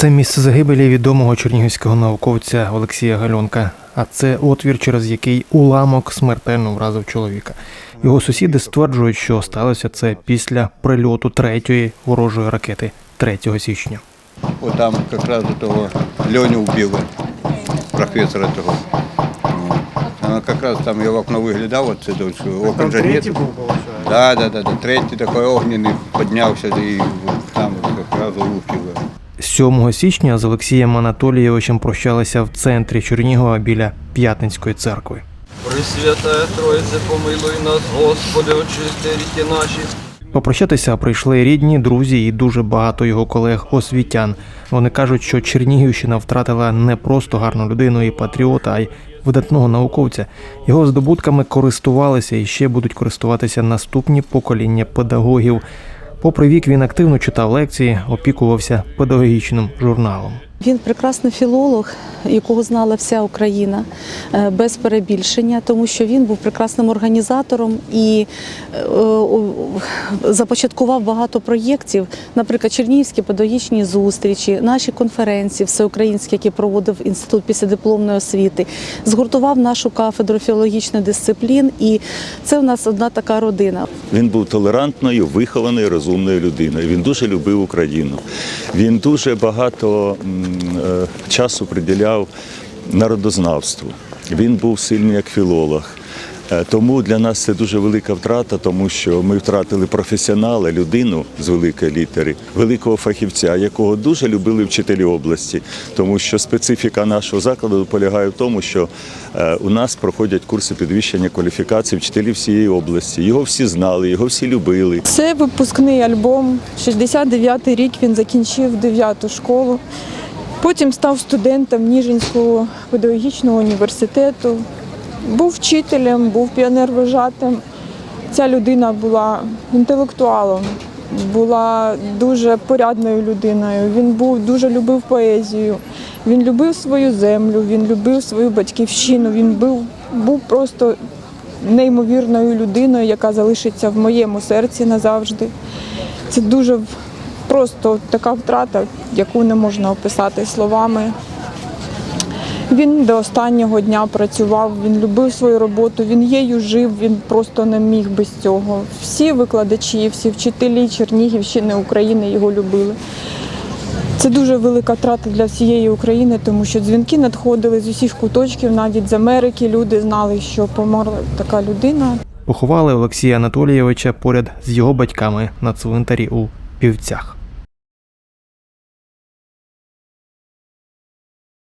Це місце загибелі відомого чернігівського науковця Олексія Гальонка. А це отвір, через який уламок смертельно вразив чоловіка. Його сусіди стверджують, що сталося це після прильоту третьої ворожої ракети 3 січня. Вот там как раз этого Леню убили, профессора того. Она как там я в окно виглядав, от це до окон же нет. Да, да, да, да. Третій такий огненний піднявся і там якраз. 7 січня з Олексієм Анатолійовичем прощалися в центрі Чернігова біля П'ятницької церкви. Пресвятая Троїце, помилуй нас, Господи, очисти ріки наші. Попрощатися прийшли рідні, друзі і дуже багато його колег освітян. Вони кажуть, що Чернігівщина втратила не просто гарну людину і патріота, а й видатного науковця. Його здобутками користувалися і ще будуть користуватися наступні покоління педагогів. Попри вік, він активно читав лекції, опікувався педагогічним журналом. Він прекрасний філолог, якого знала вся Україна е, без перебільшення, тому що він був прекрасним організатором і е, започаткував багато проєктів, наприклад, Чернігівські педагогічні зустрічі, наші конференції, всеукраїнські, які проводив інститут післядипломної освіти, згуртував нашу кафедру філологічних дисциплін, і це у нас одна така родина. Він був толерантною, вихованою, розумною людиною. Він дуже любив Україну. Він дуже багато часу приділяв народознавству. Він був сильний як філолог. Е, Тому для нас це дуже велика втрата, тому що ми втратили професіонала, людину з великої літери, великого фахівця, якого дуже любили вчителі області, тому що специфіка нашого закладу полягає в тому, що е, у нас проходять курси підвищення кваліфікації вчителів всієї області. Його всі знали, його всі любили. Це випускний альбом. 69-й рік він закінчив 9 школу. Потім став студентом Ніжинського педагогічного університету. Був вчителем, був піонервожатим. Ця людина була інтелектуалом, була дуже порядною людиною. Він був дуже любив поезію. Він любив свою землю, він любив свою батьківщину. Він був, був просто неймовірною людиною, яка залишиться в моєму серці назавжди. Це дуже просто така втрата, яку не можна описати словами. Він до останнього дня працював, він любив свою роботу, він її жив, він просто не міг без цього. Всі викладачі, всі вчителі Чернігівщини, України його любили. Це дуже велика втрата для всієї України, тому що дзвінки надходили з усіх куточків, навіть з Америки. Люди знали, що померла така людина. Поховали Олексія Анатолійовича поряд з його батьками на цвинтарі у Півцях.